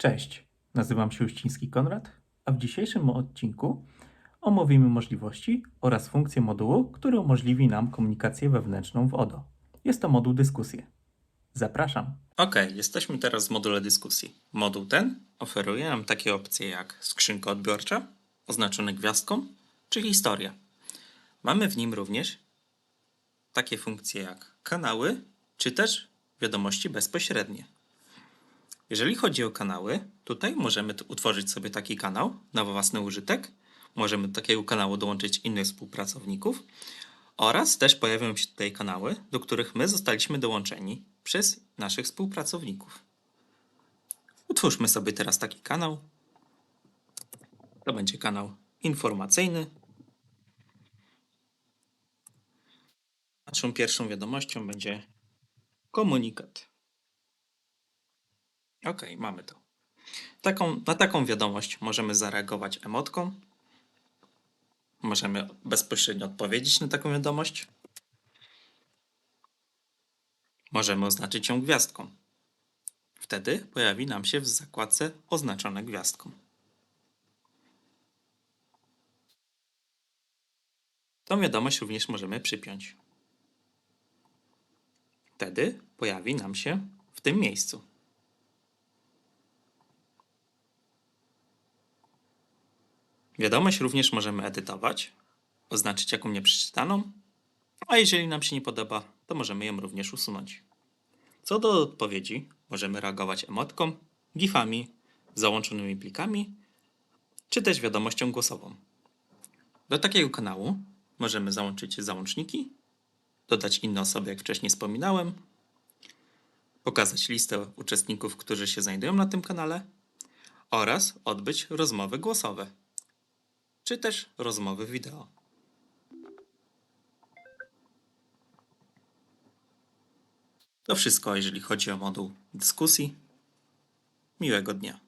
Cześć, nazywam się Uściński Konrad, a w dzisiejszym odcinku omówimy możliwości oraz funkcje modułu, który umożliwi nam komunikację wewnętrzną w ODO. Jest to moduł dyskusje. Zapraszam. Ok, jesteśmy teraz w module dyskusji. Moduł ten oferuje nam takie opcje jak skrzynka odbiorcza, oznaczone gwiazdką, czy historia. Mamy w nim również takie funkcje jak kanały, czy też wiadomości bezpośrednie. Jeżeli chodzi o kanały, tutaj możemy utworzyć sobie taki kanał na własny użytek. Możemy do takiego kanału dołączyć innych współpracowników oraz też pojawią się tutaj kanały, do których my zostaliśmy dołączeni przez naszych współpracowników. Utwórzmy sobie teraz taki kanał. To będzie kanał informacyjny. Naszą pierwszą wiadomością będzie komunikat. Ok, mamy to. Taką, na taką wiadomość możemy zareagować emotką. Możemy bezpośrednio odpowiedzieć na taką wiadomość. Możemy oznaczyć ją gwiazdką. Wtedy pojawi nam się w zakładce oznaczone gwiazdką. Tą wiadomość również możemy przypiąć. Wtedy pojawi nam się w tym miejscu. Wiadomość również możemy edytować, oznaczyć jako nieprzeczytaną, a jeżeli nam się nie podoba, to możemy ją również usunąć. Co do odpowiedzi, możemy reagować emotką, gifami, załączonymi plikami, czy też wiadomością głosową. Do takiego kanału możemy załączyć załączniki, dodać inne osoby, jak wcześniej wspominałem, pokazać listę uczestników, którzy się znajdują na tym kanale oraz odbyć rozmowy głosowe, czy też rozmowy wideo. To wszystko, jeżeli chodzi o moduł dyskusji. Miłego dnia.